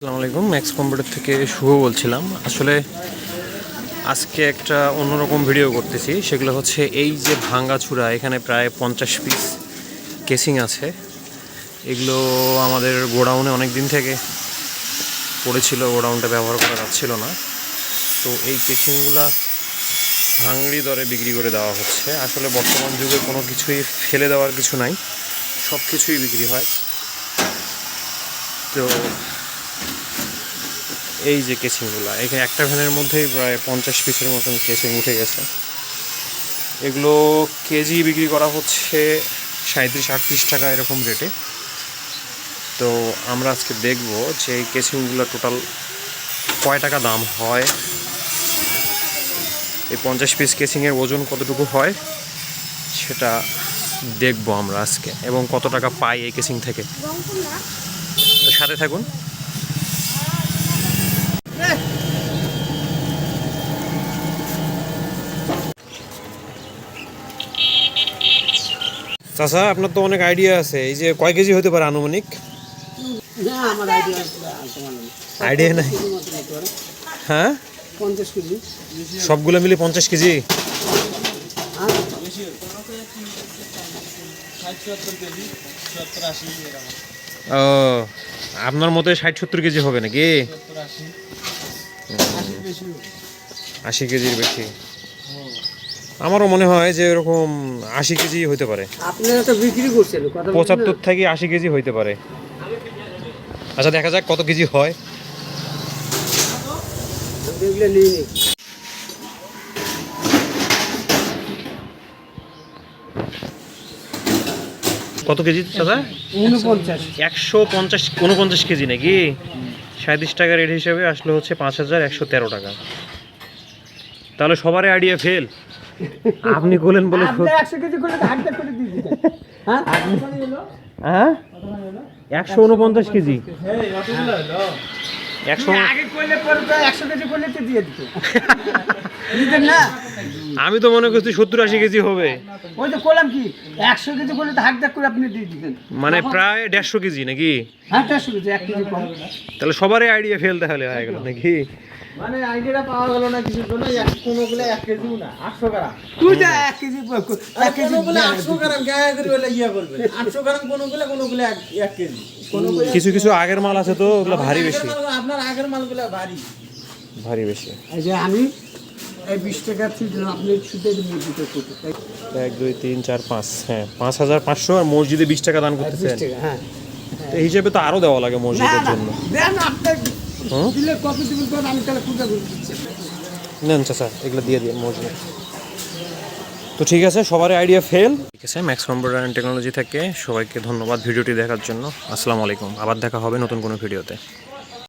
আসসালামু আলাইকুম। Max computer থেকে শুভ বলছিলাম। আসলে আজকে একটা অন্যরকম ভিডিও করতেছি। সেগুলো হচ্ছে এই যে ভাঙ্গাচূড়া, এখানে প্রায় পঞ্চাশ পিস কেসিং আছে। এগুলো আমাদের গোডাউনে অনেক দিন থেকে পড়েছিল, গোডাউনটা ব্যবহার করা যাচ্ছিল না। তো এই কেসিংগুলা ভাঙড়ি দরে বিক্রি করে দেওয়া হচ্ছে। আসলে বর্তমান যুগে কোনো কিছুই ফেলে দেওয়ার কিছু নাই। সব কিছুই বিক্রি হয়। তো এই যে কেসিংগুলো এখানে একটা ভ্যানের মধ্যেই প্রায় পঞ্চাশ পিসের মতন কেসিং উঠে গেছে। এগুলো কেজি বিক্রি করা হচ্ছে সাঁত্রিশ আটত্রিশ টাকা এরকম রেটে তো আমরা আজকে দেখব যে এই কেসিংগুলো টোটাল কয় টাকা দাম হয়। এই পঞ্চাশ পিস কেসিংয়ের ওজন কতটুকু হয়, সেটা দেখব আমরা আজকে। এবং কত টাকা পাই এই কেসিং থেকে? সাথে থাকুন। চাচা আপনার তো অনেক আইডিয়া আছে। এই যে কয় কেজি হতে পারে আনুমানিক? আইডিয়া নাই? হ্যাঁ? সবগুলো মিলে পঞ্চাশ কেজি? ও আপনার মতে ষাট সত্তর কেজি হবে নাকি? আশি। কেজির বেশি। আমারও মনে হয় যে এরকম আশি কেজি হতে পারে। আপনারা তো বিক্রি করছেন কথা বলছেন না? পঁচাত্তর থেকে আশি কেজি হইতে পারে। আচ্ছা দেখা যাক কত কেজি হয়। কত কেজি দাদা? উনপঞ্চাশ। একশো পঞ্চাশ উনপঞ্চাশ কেজি নাকি? সাঁত্রিশ টাকা রেট হিসাবে আসলে হচ্ছে পাঁচ হাজার একশো তেরো টাকা। তাহলে সবারই আইডিয়া ফেল আপনি বলেন বলে একশো কেজি করে হাটটা করে দিয়ে দিতেন হ্যাঁ? হ্যাঁ? একশো উনপঞ্চাশ কেজি। একশো আগে করলে পরে একশো কেজি করলে তো দিয়ে দিত। না? আমি তো মনে করছি সত্তর আশি কেজি হবে। ওই তো করলাম কি? একশো কেজি করলে তো হাটটা করে আপনি দিয়ে দিতেন। মানে প্রায় দেড়শো কেজি নাকি? হ্যাঁ দেড়শো কেজি এক কেজি কম। তাহলে সবারই আইডিয়া ফেল তাহলে হয়ে গেল নাকি? মানে আইডিয়াটা পাওয়া গেল না কিছুর জন্য এক কোনোগুলো এক কেজিও না আটশো গ্রাম। তুই যা এক কেজি এক কেজি কোনোগুলো আটশো গ্রাম গায়ে করে বলে ইয়ে করবে। আটশো গ্রাম কোনোগুলো কোনোগুলো এক এক কেজি। কোনোগুলো কিছু কিছু আগের মাল আছে তো ওগুলো ভারী বেশি। আপনার আগের মালগুলো ভারী। ভারী বেশি। এই যে আমি এই বিশ টাকা ছিল আপনি দিতে করতে তাই এক দুই তিন চার পাঁচ হ্যাঁ পাঁচ হাজার পাঁচশো আর মসজিদে বিশ টাকা দান করতেছেন টাকা হ্যাঁ। এই হিসেবে তো আরও দেওয়া লাগে মসজিদের জন্য। কত কত নেন চাচা এগুলো দিয়ে দিন মসজিদে। তো ঠিক আছে সবারই আইডিয়া ফেল ঠিক আছে ম্যাক্স কম্পিউটার অ্যান্ড টেকনোলজি থেকে সবাইকে ধন্যবাদ ভিডিওটি দেখার জন্য। আসসালামু আলাইকুম আবার দেখা হবে নতুন কোনো ভিডিওতে।